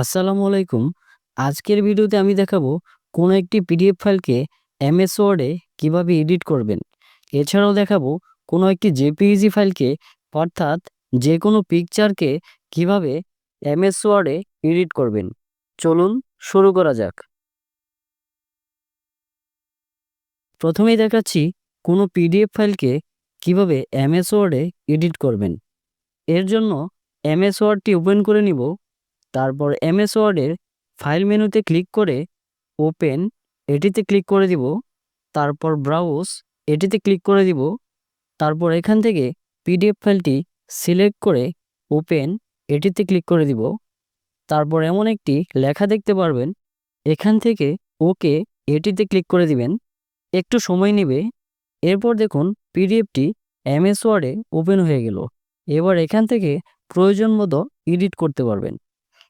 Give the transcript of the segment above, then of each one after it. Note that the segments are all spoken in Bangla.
আসসালামু আলাইকুম। আজকের ভিডিওতে আমি দেখাবো কোনো একটি পিডিএফ ফাইলকে এমএস ওয়ার্ডে কীভাবে এডিট করবেন। এছাড়াও দেখাবো কোনো একটি জেপিইজি ফাইলকে, অর্থাৎ যে কোনো পিকচারকে কীভাবে এমএস ওয়ার্ডে এডিট করবেন। চলুন শুরু করা যাক। প্রথমেই দেখাচ্ছি কোনো পিডিএফ ফাইলকে কীভাবে এমএস ওয়ার্ডে এডিট করবেন। এর জন্য এমএস ওয়ার্ডটি ওপেন করে নিব। তারপর এমএস ওয়ার্ডের ফাইল মেনুতে ক্লিক করে ওপেন এটিতে ক্লিক করে দিব। তারপর ব্রাউজ এটিতে ক্লিক করে দিব। তারপর এখান থেকে পিডিএফ ফাইলটি সিলেক্ট করে ওপেন এটিতে ক্লিক করে দিব। তারপর এমন একটি লেখা দেখতে পারবেন। এখান থেকে ওকে এটিতে ক্লিক করে দিবেন। একটু সময় নেবে। এরপর দেখুন পিডিএফটি এমএস ওয়ার্ডে ওপেন হয়ে গেল। এবার এখান থেকে প্রয়োজন মতো এডিট করতে পারবেন।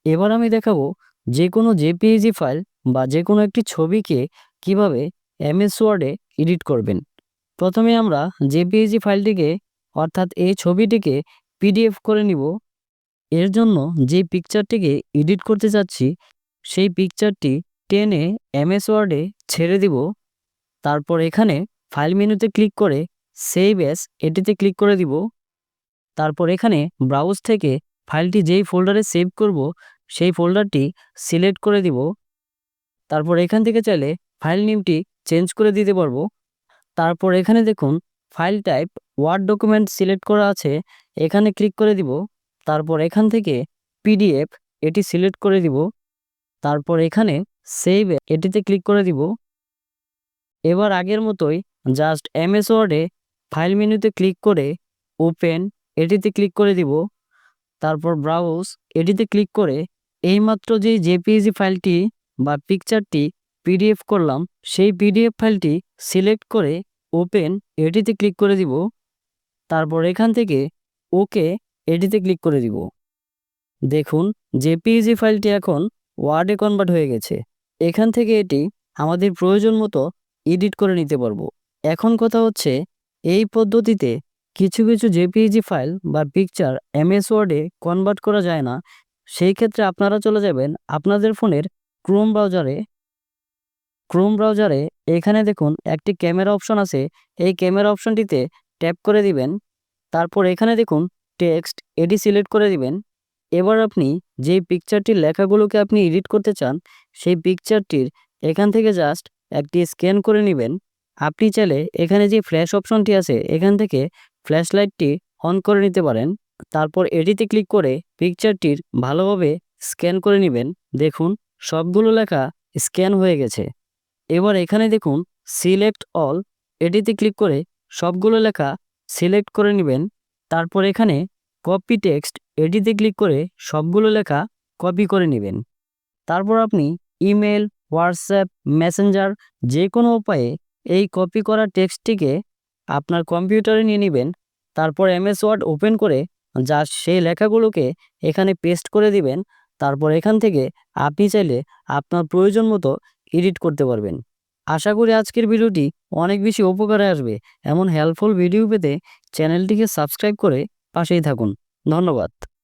এবার আমি দেখাবো যে কোনো জেপিইজি ফাইল বা যে কোনো একটি ছবিকে কীভাবে এমএস ওয়ার্ডে এডিট করবেন। প্রথমে আমরা জেপিইজি ফাইলটিকে, অর্থাৎ এই ছবিটিকে পিডিএফ করে নিব। এর জন্য যে পিকচারটিকে এডিট করতে চাচ্ছি, সেই পিকচারটি টেনে এমএস ওয়ার্ডে ছেড়ে দিব। তারপর এখানে ফাইল মেনুতে ক্লিক করে সেভ এস এটিতে ক্লিক করে দিব। তারপর এখানে ব্রাউজ থেকে ফাইলটি যেই ফোল্ডারে সেভ করব সেই ফোল্ডারটি সিলেক্ট করে দিব। তারপর এখান থেকে চাইলে ফাইল নেমটি চেঞ্জ করে দিতে পারব। তারপর এখানে দেখুন file type word document select করা আছে। এখানে ক্লিক করে দিব। তারপর এখান থেকে পিডিএফ এটি সিলেক্ট করে দিব। তারপর এখানে সেভ এটিতে ক্লিক করে দিব। এবার আগের মতোই জাস্ট এমএস ওয়ার্ডে ফাইল মেনুতে ক্লিক করে ওপেন এটিতে ক্লিক করে দিব। তারপর ব্রাউজ এটিতে ক্লিক করে এইমাত্র যে জেপিইজি ফাইলটি বা পিকচারটি পিডিএফ করলাম, সেই পিডিএফ ফাইলটি সিলেক্ট করে ওপেন এটিতে ক্লিক করে দিব। তারপর এখান থেকে ওকে এটিতে ক্লিক করে দিব। দেখুন, জেপিইজি ফাইলটি এখন ওয়ার্ডে কনভার্ট হয়ে গেছে। এখান থেকে এটি আমাদের প্রয়োজন মতো এডিট করে নিতে পারব। এখন কথা হচ্ছে, এই পদ্ধতিতে কিছু কিছু জেপিইজি ফাইল বা পিকচার এমএস ওয়ার্ডে কনভার্ট করা যায় না। সেই ক্ষেত্রে আপনারা চলে যাবেন আপনাদের ফোনের ক্রোম ব্রাউজারে ক্রোম ব্রাউজারে এখানে দেখুন একটি ক্যামেরা অপশন আছে। এই ক্যামেরা অপশনটিতে ট্যাপ করে দিবেন। তারপর এখানে দেখুন টেক্সট এটি সিলেক্ট করে দিবেন। এবার আপনি যে পিকচারটির লেখাগুলোকে আপনি এডিট করতে চান, সেই পিকচারটির এখান থেকে জাস্ট একটি স্ক্যান করে নেবেন। আপনি চাইলে এখানে যে ফ্ল্যাশ অপশনটি আছে, এখান থেকে ফ্ল্যাশ লাইটটি অন করে নিতে পারেন। তারপর এটিতে ক্লিক করে পিকচারটির ভালোভাবে স্ক্যান করে নেবেন। দেখুন, সবগুলো লেখা স্ক্যান হয়ে গেছে। এবার এখানে দেখুন সিলেক্ট অল এটিতে ক্লিক করে সবগুলো লেখা সিলেক্ট করে নেবেন। তারপর এখানে কপি টেক্সট এটিতে ক্লিক করে সবগুলো লেখা কপি করে নেবেন। তারপর আপনি ইমেল হোয়াটসঅ্যাপ মেসেঞ্জার যে কোনো উপায়ে এই কপি করা টেক্সটটিকে আপনার কম্পিউটারে নিয়ে নেবেন। তারপর এমএস ওয়ার্ড ওপেন করে যা সেই লেখাগুলোকে এখানে পেস্ট করে দিবেন। তারপর এখান থেকে আপনি চাইলে আপনার প্রয়োজন মতো এডিট করতে পারবেন। আশা করি আজকের ভিডিওটি অনেক বেশি উপকারে আসবে। এমন হেল্পফুল ভিডিও পেতে চ্যানেলটিকে সাবস্ক্রাইব করে পাশেই থাকুন। ধন্যবাদ।